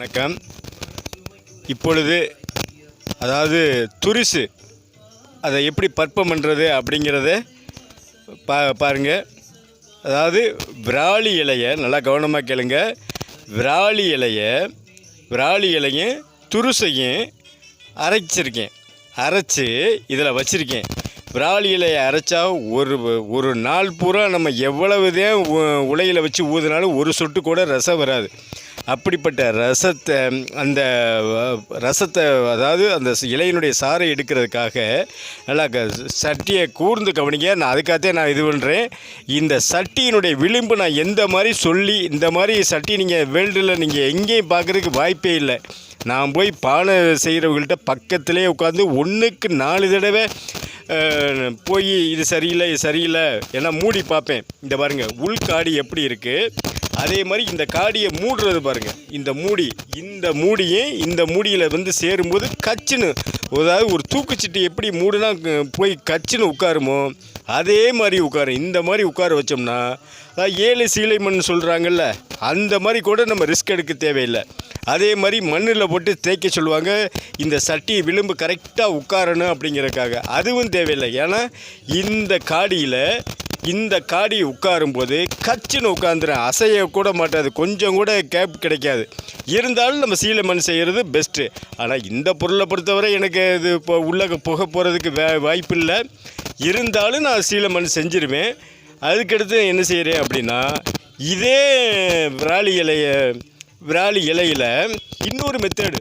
வணக்கம். இப்பொழுது அதாவது துரிசு அதை எப்படி பற்பம் பண்ணுறது அப்படிங்கிறத பா பாருங்கள் அதாவது விராலி இலையை நல்லா கவனமாக கேளுங்க. விராலி இலையை விராலி இலையும் துருசையும் அரைச்சிருக்கேன். அரைச்சி இதில் வச்சுருக்கேன். விராலி இலையை அரைச்சா ஒரு ஒரு நாள் பூரா நம்ம எவ்வளவுதே உ- உலையில் வச்சு ஊதுனாலும் ஒரு சொட்டு கூட ரசம் வராது. அப்படிப்பட்ட ரசத்தை அந்த ரசத்தை அதாவது அந்த இலையினுடைய சாறை எடுக்கிறதுக்காக நல்லா க சட்டியை கூர்ந்து கவனிங்க. நான் அதுக்காகத்தே நான் இது பண்ணுறேன் இந்த சட்டியினுடைய விளிம்பு நான் எந்த மாதிரி சொல்லி இந்த மாதிரி சட்டி நீங்கள் வேர்ல்டில் நீங்கள் எங்கேயும் பார்க்குறதுக்கு வாய்ப்பே இல்லை. நான் போய் பானை செய்கிறவங்கள்ட்ட பக்கத்திலே உட்காந்து ஒன்றுக்கு நாலு தடவை போய் இது சரியில்லை இது சரியில்லை ஏன்னா மூடி பார்ப்பேன். இந்த பாருங்கள் உள்காடி எப்படி இருக்குது அதே மாதிரி இந்த காடியை மூடுறது பாருங்கள் இந்த மூடி இந்த மூடியும் இந்த மூடியில் வந்து சேரும்போது கச்சுன்னு அதாவது ஒரு தூக்குச்சிட்டு எப்படி மூடுனா போய் கச்சுன்னு உட்காருமோ அதே மாதிரி உட்காரும் இந்த மாதிரி உட்கார வச்சோம்னா அதாவது ஏழு சீலை மண் சொல்கிறாங்கல்ல அந்த மாதிரி கூட நம்ம ரிஸ்க் எடுக்க தேவையில்லை. அதே மாதிரி மண்ணில் போட்டு தேய்க்க சொல்லுவாங்க இந்த சட்டி விளிம்பு கரெக்டாக உட்காரணும் அப்படிங்கிறதுக்காக. அதுவும் தேவையில்லை. ஏன்னா இந்த காடியில் இந்த காடி உட்காரும்போது கச்சுன்னு உட்காந்துரும். அசைய கூட மாட்டாது. கொஞ்சம் கூட கேப் கிடைக்காது. இருந்தாலும் நம்ம சீலை மண் செய்கிறது பெஸ்ட்டு ஆனால் இந்த பொருளை பொறுத்தவரை எனக்கு இது இப்போ உள்ள புக போகிறதுக்கு வே வாய்ப்பு இல்லை. இருந்தாலும் நான் சீலை மண் செஞ்சிருவேன். அதுக்கடுத்து என்ன செய்கிறேன் அப்படின்னா இதே விராலி இலைய விராலி இலையில் இன்னொரு மெத்தேடு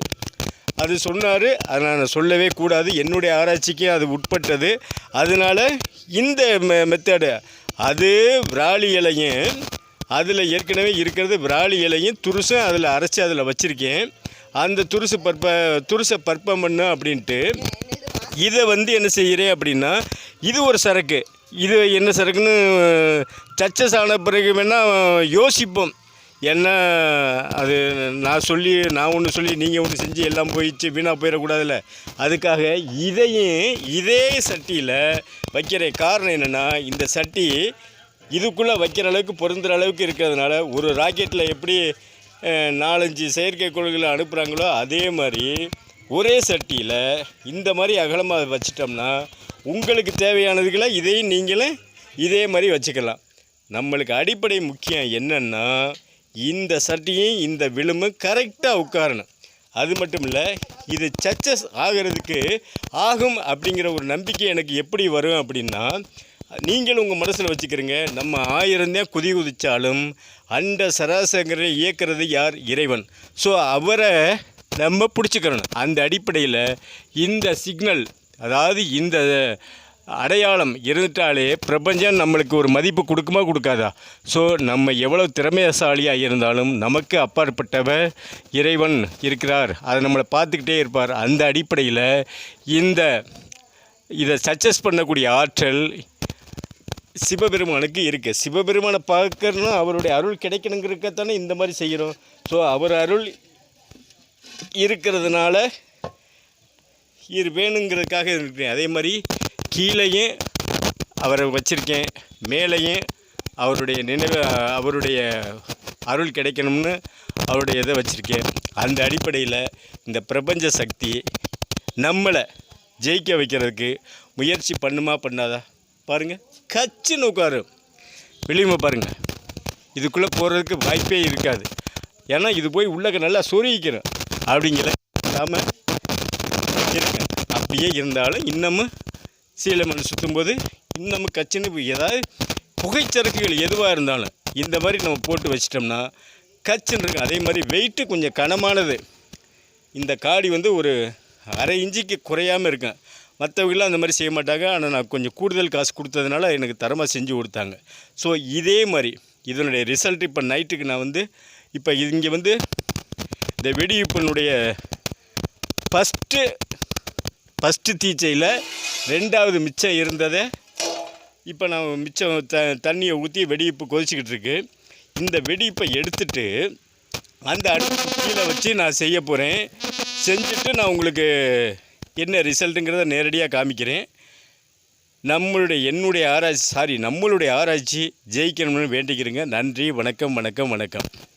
அது சொன்னார். அதை நான் சொல்லவே கூடாது. என்னுடைய ஆராய்ச்சிக்கு அது உட்பட்டது. அதனால் இந்த மெ மெத்தேடு அது விராலி இலையும் அதில் ஏற்கனவே இருக்கிறது விராலி இலையும் துருசும் அதில் அரைச்சி அதில் வச்சுருக்கேன். அந்த துருசு பற்ப துருசை பற்பம் பண்ணு அப்படின்ட்டு இதை வந்து என்ன செய்கிறேன் அப்படின்னா இது ஒரு சரக்கு. இது என்ன சரக்குன்னு சச்சஸ் ஆன பிறகு வேணால் யோசிப்போம். என்ன அது நான் சொல்லி நான் ஒன்று சொல்லி நீங்கள் ஒன்று செஞ்சு எல்லாம் போயிடுச்சு வீணாக போயிடக்கூடாதுல்ல. அதுக்காக இதையும் இதே சட்டியில் வைக்கிற காரணம் என்னென்னா இந்த சட்டி இதுக்குள்ளே வைக்கிற அளவுக்கு பொருந்துகிற அளவுக்கு இருக்கிறதுனால ஒரு ராக்கெட்டில் எப்படி நாலஞ்சு நாலஞ்சு செயற்கைக்கோள்களை அனுப்புகிறாங்களோ அதே மாதிரி ஒரே சட்டியில் இந்த மாதிரி அகலமாக வச்சிட்டோம்னா உங்களுக்கு தேவையானதுகளை இதையும் நீங்களும் இதே மாதிரி வச்சுக்கலாம். நம்மளுக்கு அடிப்படை முக்கியம் என்னென்னா இந்த சட்டியும் இந்த விளிம்பும் கரெக்டாக உட்காரணும். அது மட்டும் இல்லை இது சச்சஸ் ஆகிறதுக்கு ஆகும் அப்படிங்கிற ஒரு நம்பிக்கை எனக்கு எப்படி வரும் அப்படின்னா நீங்களும் உங்கள் மனசில் வச்சுக்கிறீங்க நம்ம ஆயிரம் தான் குதி குதித்தாலும் அண்ட சராசங்கரை இயக்கிறது யார்? இறைவன். ஸோ அவரை நம்ம பிடிச்சிக்கிறணும் அந்த அடிப்படையில் இந்த சிக்னல் அதாவது இந்த அடையாளம் இருந்துட்டாலே பிரபஞ்சம் நம்மளுக்கு ஒரு மதிப்பு கொடுக்குமா கொடுக்காதா? ஸோ நம்ம எவ்வளோ திறமையசாலியாக இருந்தாலும் நமக்கு அப்பாற்பட்டவர் இறைவன் இருக்கிறார். அதை நம்மளை பார்த்துக்கிட்டே இருப்பார். அந்த அடிப்படையில் இந்த இதை சக்சஸ் பண்ணக்கூடிய ஆற்றல் சிவபெருமானுக்கு இருக்குது சிவபெருமானை பார்க்கறனா அவருடைய அருள் கிடைக்கணுங்கிறக்கத்தானே இந்த மாதிரி செய்கிறோம் ஸோ அவர் அருள் இருக்கிறதுனால இது வேணுங்கிறதுக்காக இருக்கிறேன். அதே மாதிரி கீழேயும் அவரை வச்சுருக்கேன். மேலேயும் அவருடைய நினைவு அவருடைய அருள் கிடைக்கணும்னு அவருடைய இதை வச்சுருக்கேன். அந்த அடிப்படையில் இந்த பிரபஞ்ச சக்தி நம்மளை ஜெயிக்க வைக்கிறதுக்கு முயற்சி பண்ணுமா பண்ணாதா? பாருங்கள் கச்சுன்னு உட்காரும் வெளியுமே பாருங்கள் இதுக்குள்ளே போகிறதுக்கு வாய்ப்பே இருக்காது. ஏன்னா இது போய் உள்ளக்க நல்லா சொருகிக்கிறோம் அப்படிங்கிற இல்லாமல் அப்படியே இருந்தாலும் இன்னமும் சீலமண் சுற்றும்போது இன்னமும் கச்சின்னு ஏதாவது புகைச்சரக்குகள் எதுவாக இருந்தாலும் இந்த மாதிரி நம்ம போட்டு வச்சிட்டோம்னா கச்சுன்னு இருக்கும் அதே மாதிரி வெயிட்டு கொஞ்சம் கனமானது. இந்த காடி வந்து ஒரு அரை இஞ்சிக்கு குறையாமல் இருக்கும். மற்றவங்களாம் அந்த மாதிரி செய்ய மாட்டாங்க. ஆனால் நான் கொஞ்சம் கூடுதல் காசு கொடுத்ததுனால எனக்கு தரமாக செஞ்சு கொடுத்தாங்க. ஸோ இதே மாதிரி இதனுடைய ரிசல்ட் இப்போ நைட்டுக்கு நான் வந்து இப்போ இங்கே வந்து இந்த வெடிவிப்பனுடைய ஃபஸ்ட்டு ஃபஸ்ட்டு தீச்சையில் ரெண்டாவது மிச்சம் இருந்ததை இப்போ நான் மிச்சம் த தண்ணியை ஊற்றி வெடிப்பு கொதிச்சிக்கிட்டு இருக்கு. இந்த வெடிப்பை எடுத்துட்டு அந்த அடுப்பு கீழே வச்சு நான் செய்ய போகிறேன் செஞ்சுட்டு நான் உங்களுக்கு என்ன ரிசல்ட்டுங்கிறத நேரடியாக காமிக்கிறேன். நம்மளுடைய என்னுடைய ஆராய்ச்சி சாரி நம்மளுடைய ஆராய்ச்சி ஜெயிக்கணும்னு வேண்டிக்கிறேங்க. நன்றி வணக்கம் வணக்கம் வணக்கம்.